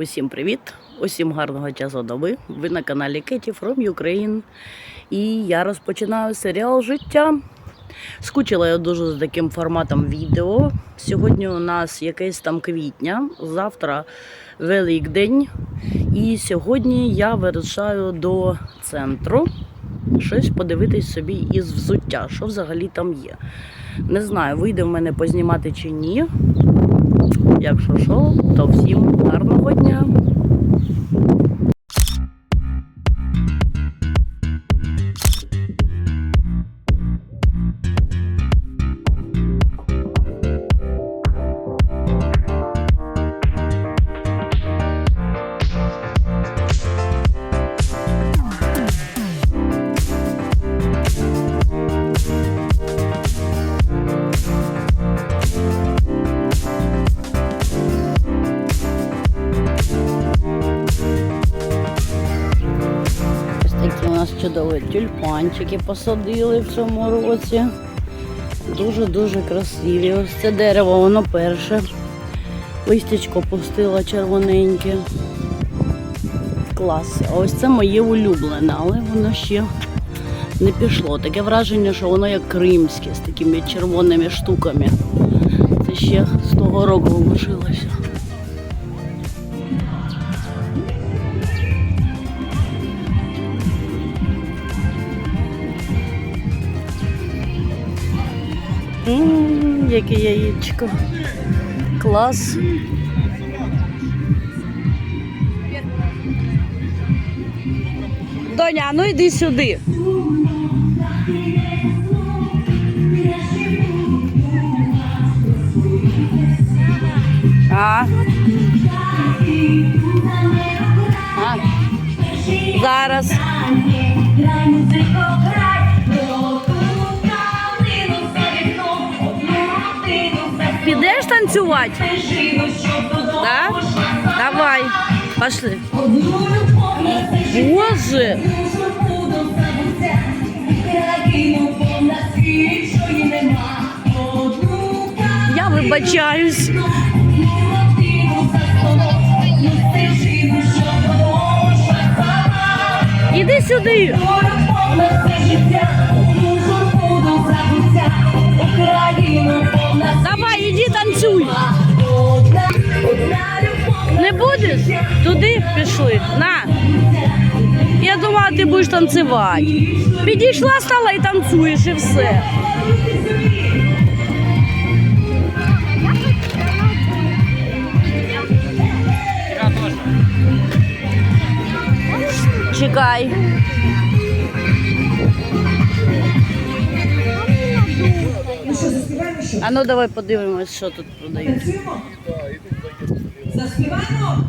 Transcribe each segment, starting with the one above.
Усім привіт! Усім гарного часу доби. Ви на каналі Кеті From Ukraine. І я розпочинаю серіал життя. Скучила я дуже з таким форматом відео. Сьогодні у нас якесь там квітня, завтра Великдень. І сьогодні я вирушаю до центру щось подивитись собі із взуття, що взагалі там є. Не знаю, вийде в мене познімати чи ні. Якщо що, то всім гарного дня. Чудові тюльпанчики посадили в цьому році. Дуже-дуже красиві. Ось це дерево, воно перше. Листячко пустило червоненьке. Клас. Ось це моє улюблене, але воно ще не пішло. Таке враження, що воно як кримське з такими червоними штуками. Це ще з того року лишилося. Ммм, яке яєчко. Клас. Доня, ну йди сюди. А. А. Зараз. Танцювати? Да? Давай. Пошли. Боже. Я вибачаюсь. Іди сюди. Давай, іди танцюй. Не будеш? Туди пішли. На. Я думала, ти будеш танцювати. Підійшла, стала і танцюєш, і все. Чекай. Ну давай подивимось, що тут продають. Заспіваємо?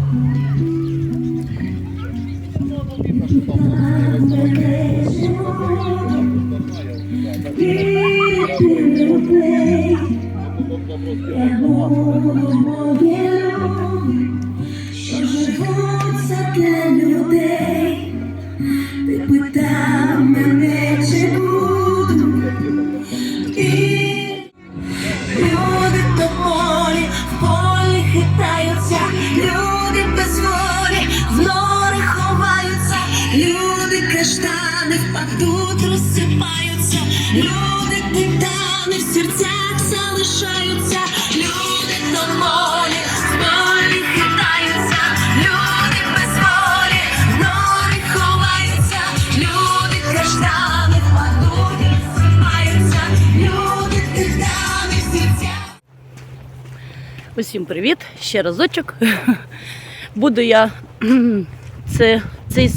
Що люди каштани впадуть, розсипаються, люди титани в серцях залишаються, люди в полі хитаються, люди без волі в нори ховаються, люди каштани впадуть, розсипаються, люди титани в серцях. Усім привіт! Ще разочок. Буду я це, цей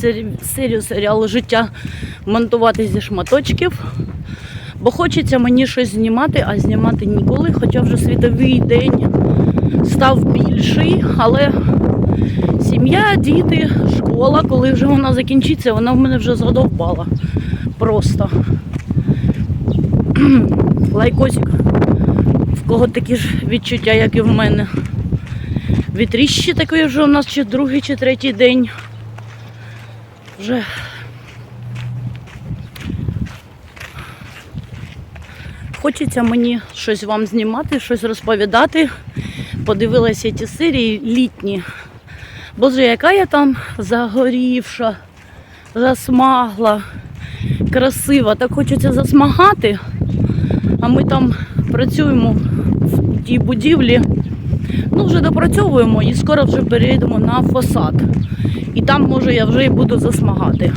серію серіалу життя монтувати зі шматочків. Бо хочеться мені щось знімати, а знімати ніколи. Хоча вже світовий день став більший, але сім'я, діти, школа, коли вже вона закінчиться, вона в мене вже задовбала. Просто. Лайкосик. В кого такі ж відчуття, як і в мене. Вітріще такий вже у нас чи другий, чи третій день. Вже хочеться мені щось вам знімати, щось розповідати. Подивилася ті серії літні. Боже, яка я там загорівша, засмагла, красива. Так хочеться засмагати. А ми там працюємо в тій будівлі. Ну, вже допрацьовуємо і скоро вже перейдемо на фасад. І там, може, я вже і буду засмагати.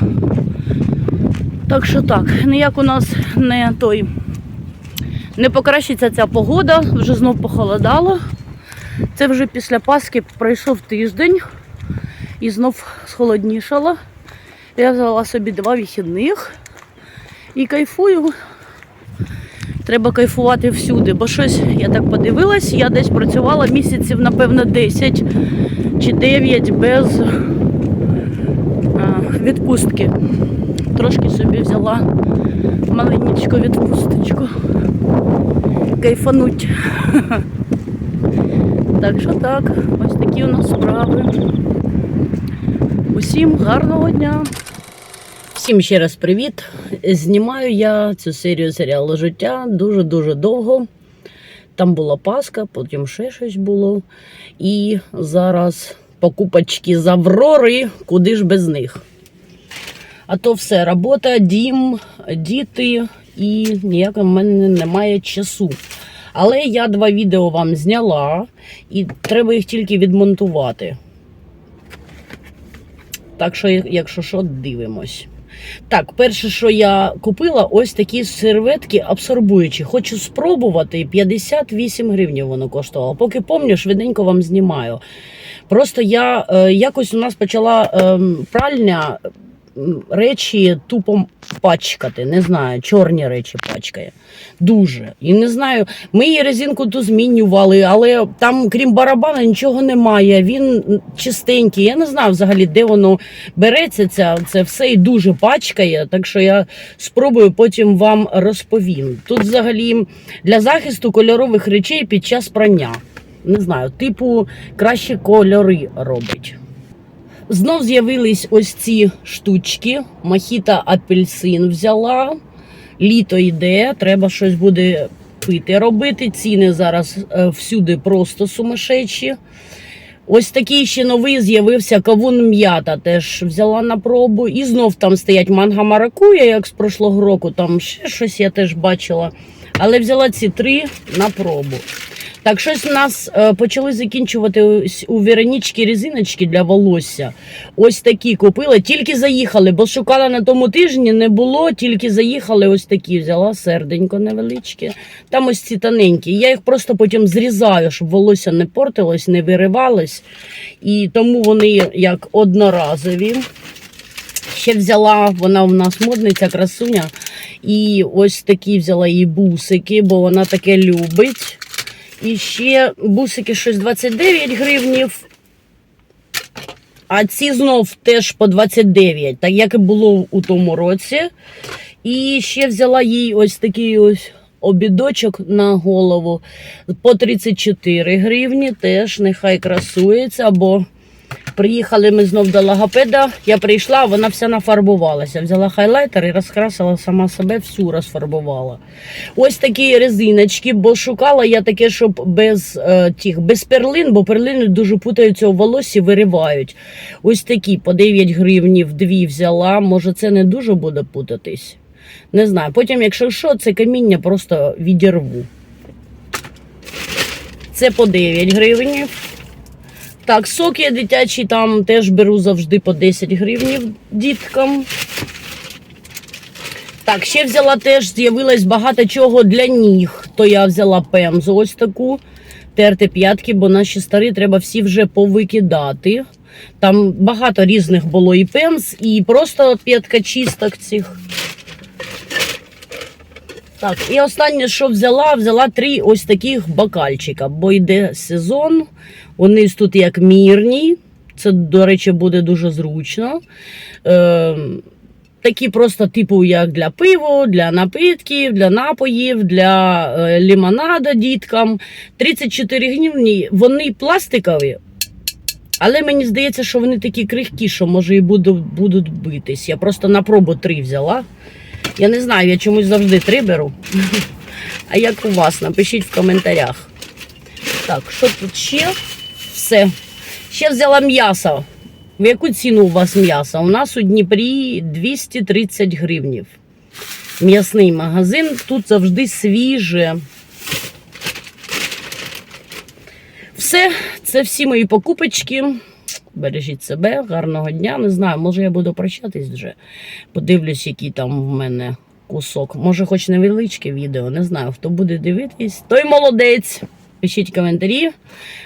Так що так, ніяк у нас не той не покращиться ця погода, вже знов похолодало. Це вже після Пасхи пройшов тиждень і знов схолоднішало. Я взяла собі два вихідних і кайфую. Треба кайфувати всюди, бо щось я так подивилась, я десь працювала місяців, напевно, 10 чи 9 без відпустки. Трошки собі взяла маленьку відпусточку. Кайфануть. Так що так, ось такі у нас справи. Усім гарного дня. Всім ще раз привіт. Знімаю я цю серію серіалу життя дуже-дуже довго. Там була Пасха, потім ще щось було. І зараз покупочки з Аврори, куди ж без них. А то все, робота, дім, діти і ніякого в мене немає часу. Але я два відео вам зняла і треба їх тільки відмонтувати. Так що, якщо що, дивимось. Так, перше, що я купила, ось такі серветки абсорбуючі. Хочу спробувати. 58 гривень воно коштувало. Поки помню, швиденько вам знімаю. Просто я е, якось у нас почала е, пральня речі тупо пачкати. Не знаю, чорні речі пачкає. Дуже. І не знаю, ми її резинку ту змінювали, але там, крім барабана, нічого немає. Він чистенький. Я не знаю взагалі, де воно береться. Ця, це все і дуже пачкає. Так що я спробую потім вам розповім. Тут взагалі для захисту кольорових речей під час прання. Не знаю, типу, кращі кольори робить. Знов з'явились ось ці штучки. Махіта апельсин взяла. Літо йде, треба щось буде пити робити. Ціни зараз е, всюди просто сумасшедші. Ось такий ще новий з'явився кавун м'ята. Теж взяла на пробу. І знов там стоять манга маракуя, як з прошлого року. Там ще щось я теж бачила. Але взяла ці три на пробу. Так, щось у нас е, почали закінчувати ось у Веронічки резиночки для волосся. Ось такі купила. Тільки заїхали, бо шукала на тому тижні, не було, тільки заїхали ось такі. Взяла серденько невеличке. Там ось ці тоненькі. Я їх просто потім зрізаю, щоб волосся не портилось, не виривалось. І тому вони як одноразові. Ще взяла, вона у нас модниця, красуня. І ось такі взяла їй бусики, бо вона таке любить. І ще бусики щось 29 гривнів. А ці знов теж по 29, так як і було у тому році. І ще взяла їй ось такий ось обідочок на голову по 34 гривні. Теж нехай красується, бо приїхали ми знов до логопеда. Я прийшла, вона вся нафарбувалася. Взяла хайлайтер і розкрасила сама себе, всю розфарбувала. Ось такі резиночки, бо шукала я таке, щоб без е, тих, без перлин, бо перлини дуже путаються у волосі, виривають. Ось такі по 9 гривнів дві взяла. Може, це не дуже буде путатись. Не знаю. Потім, якщо що, це каміння просто відірву. Це по 9 гривнів. Так, сок я дитячий там теж беру завжди по 10 гривнів діткам. Так, ще взяла теж, з'явилось багато чого для ніг. То я взяла пемзу ось таку. Терти п'ятки, бо наші старі треба всі вже повикидати. Там багато різних було і пемз, і просто п'ятка чисток цих. Так, і останнє, що взяла, взяла три ось таких бокальчика, бо йде сезон. Вони тут як мірні. Це, до речі, буде дуже зручно. Е, такі просто, типу, як для пиву, для напитків, для напоїв, для е, лімонада діткам. 34 гривні. Вони пластикові. Але мені здається, що вони такі крихкі, що може і будуть, будуть битись. Я просто на пробу три взяла. Я не знаю, я чомусь завжди три беру. А як у вас? Напишіть в коментарях. Так, що тут ще? Все. Ще взяла м'ясо. В яку ціну у вас м'ясо? У нас у Дніпрі 230 гривнів. М'ясний магазин. Тут завжди свіже. Все, це всі мої покупочки. Бережіть себе, гарного дня. Не знаю, може я буду прощатись вже. Подивлюсь, який там в мене кусок. Може, хоч невеличке відео, не знаю. Хто буде дивитись, той молодець. Пишіть коментарі.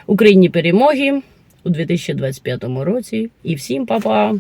Україні перемоги у 2025 році. І всім па-па!